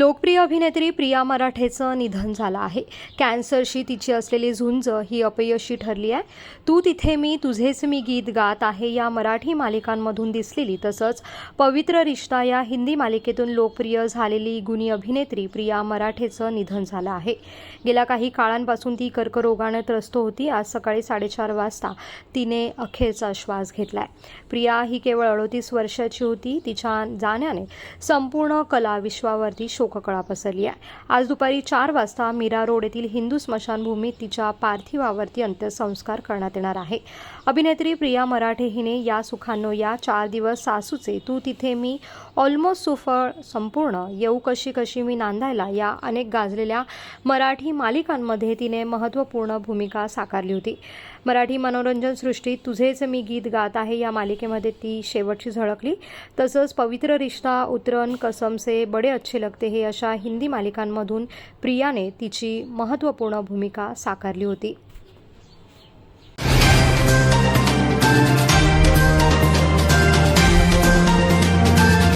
लोकप्रिय अभिनेत्री प्रिया मराठेचं निधन झालं आहे. कॅन्सरशी तिची असलेली झुंज ही अपयशी ठरली आहे. तू तिथे मी तुझेच मी गीत गात आहे. या मराठी मालिकांमधून दिसलेली तसंच पवित्र रिश्ता या हिंदी मालिकेतून लोकप्रिय झालेली गुणी अभिनेत्री प्रिया मराठेचं निधन झालं आहे. गेल्या काही काळांपासून ती कर्करोगानं त्रस्त होती. आज सकाळी साडेचार वाजता तिने अखेरचा श्वास घेतला आहे प्रिया ही केवळ अडोतीस वर्षाची होती. तिच्या जाण्याने संपूर्ण कला विश्वावरती शोक शोककळा पसरली आहे. आज दुपारी चार वाजता मीरा रोड येथील हिंदू स्मशानभूमीत तिच्या पार्थिवावरती अंत्यसंस्कार करण्यात येणार आहे. अभिनेत्री प्रिया मराठे हिने या सुखांनो या चार दिवस सासूचे तू तिथे मी ऑलमोस्ट सुफळ संपूर्ण येऊ कशी कशी मी नांदायला या अनेक गाजलेल्या मराठी मालिकांमध्ये तिने महत्त्वपूर्ण भूमिका साकारली होती. मराठी मनोरंजन सृष्टीत तुझेच मी गीत गात आहे या मालिकेमध्ये ती शेवटची झळकली. तसंच पवित्र रिश्ता उतरन कसम से बडे अच्छे लगते हे अशा हिंदी मालिकांमधून प्रियाने तिची महत्त्वपूर्ण भूमिका साकारली होती.